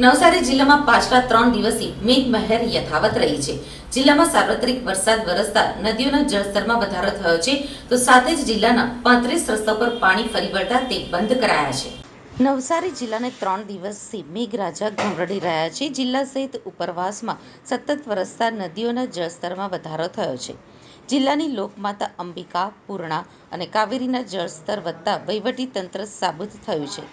નવસારી જિલ્લામાં પાછલા ત્રણ દિવસથી મેઘમહેર યથાવત રહી છે. જિલ્લામાં સાર્વત્રિક વરસાદ વરસતા નદીઓના જળસ્તરમાં વધારો થયો છે, તો સાથે જ જિલ્લાના પાંત્રીસ રસ્તા પર પાણી ફરી વળતા તે બંધ કરાયા છે. નવસારી જિલ્લાને ત્રણ દિવસથી મેઘરાજા ગમરડી રહ્યા છે. જિલ્લા સહિત ઉપરવાસમાં સતત વરસતા નદીઓના જળસ્તરમાં વધારો થયો છે. જિલ્લાની લોકમાતા અંબિકા, પૂર્ણા અને કાવેરીના જળસ્તર વધતા વહીવટી તંત્ર સાબુત થયું છે.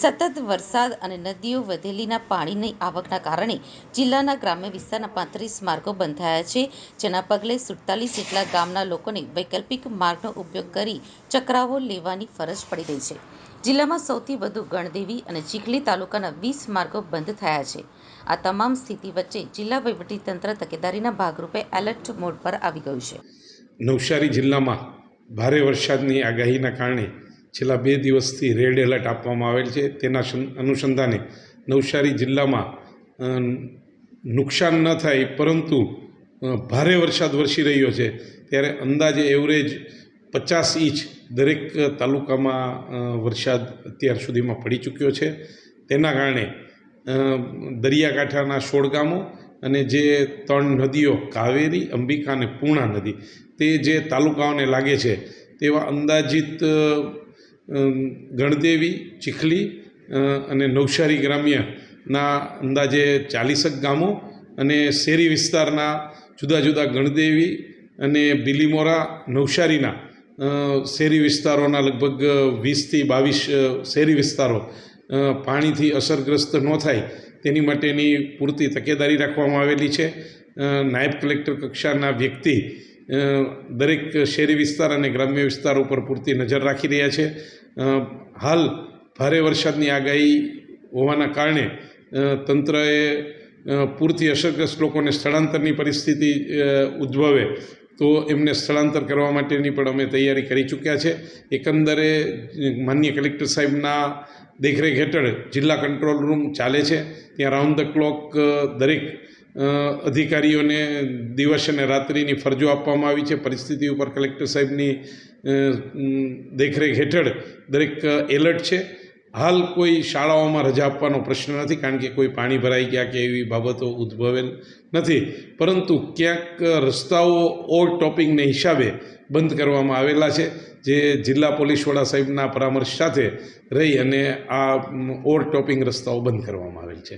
સતત વરસાદ અને નદીઓ વધેલીના પાણીની આવકના કારણે જિલ્લાના ગ્રામ્ય વિસ્તારના પાંત્રીસ માર્ગો બંધ થયા છે. જેના પગલે સુડતાલીસ જેટલા ગામના લોકોને વૈકલ્પિક માર્ગનો ઉપયોગ કરી ચકરાવો લેવાની ફરજ પડી રહી છે. જિલ્લામાં સૌથી વધુ ગણદેવી અને ચીખલી તાલુકાના વીસ માર્ગો બંધ થયા છે. આ તમામ સ્થિતિ વચ્ચે જિલ્લા વહીવટીતંત્ર તકેદારીના ભાગરૂપે એલર્ટ મોડ પર આવી ગયું છે. નવસારી જિલ્લામાં ભારે વરસાદની આગાહીના કારણે છેલ્લા બે દિવસથી રેડ એલર્ટ આપવામાં આવેલ છે. તેના અનુસંધાને નવસારી જિલ્લામાં નુકસાન ન થાય પરંતુ ભારે વરસાદ વરસી રહ્યો છે. ત્યારે અંદાજે એવરેજ પચાસ ઇંચ દરેક તાલુકામાં વરસાદ અત્યાર સુધીમાં પડી ચૂક્યો છે. તેના કારણે દરિયાકાંઠાના સોળ ગામો અને જે ત્રણ નદીઓ, કાવેરી, અંબિકા અને પૂર્ણા નદી, તે જે તાલુકાઓને લાગે છે, તેવા અંદાજિત ગણદેવી, ચીખલી અને નવસારી ગ્રામ્યના અંદાજે ચાલીસક ગામો અને શહેરી વિસ્તારના જુદા જુદા ગણદેવી અને બિલીમોરા નવસારીના શહેરી વિસ્તારોના લગભગ વીસથી બાવીસ શહેરી વિસ્તારો પાણીથી અસરગ્રસ્ત ન થાય તેની માટેની પૂરતી તકેદારી રાખવામાં આવેલી છે. નાયબ કલેક્ટર કક્ષાના વ્યક્તિ દરેક શહેરી વિસ્તાર અને ગ્રામ્ય વિસ્તાર ઉપર પૂરતી નજર રાખી રહ્યા છે. હાલ ભારે વરસાદની આગાહી હોવાના કારણે તંત્રએ પૂરતી અસરગ્રસ્ત લોકોને સ્થળાંતરની પરિસ્થિતિ ઉદ્ભવે તો એમને સ્થળાંતર કરવા માટેની પણ અમે તૈયારી કરી ચૂક્યા છે. એકંદરે, માન્ય કલેક્ટર સાહેબના દેખરેખ હેઠળ જિલ્લા કંટ્રોલ રૂમ ચાલે છે. ત્યાં રાઉન્ડ ધ ક્લોક દરેક અધિકારીઓને દિવસ અને રાત્રિની ફરજો આપવામાં આવી છે. પરિસ્થિતિ ઉપર કલેક્ટર સાહેબની દેખરેખ હેઠળ દરેક એલર્ટ છે. હાલ કોઈ શાળાઓમાં રજા આપવાનો પ્રશ્ન નથી, કારણ કે કોઈ પાણી ભરાઈ ગયા કે એવી બાબતો ઉદ્ભવેલ નથી. પરંતુ ક્યાંક રસ્તાઓ ઓવર ટોપિંગને હિસાબે બંધ કરવામાં આવેલા છે, જે જિલ્લા પોલીસ વડા સાહેબના પરામર્શ સાથે રહી અને આ ઓવર ટોપિંગ રસ્તાઓ બંધ કરવામાં આવેલ છે.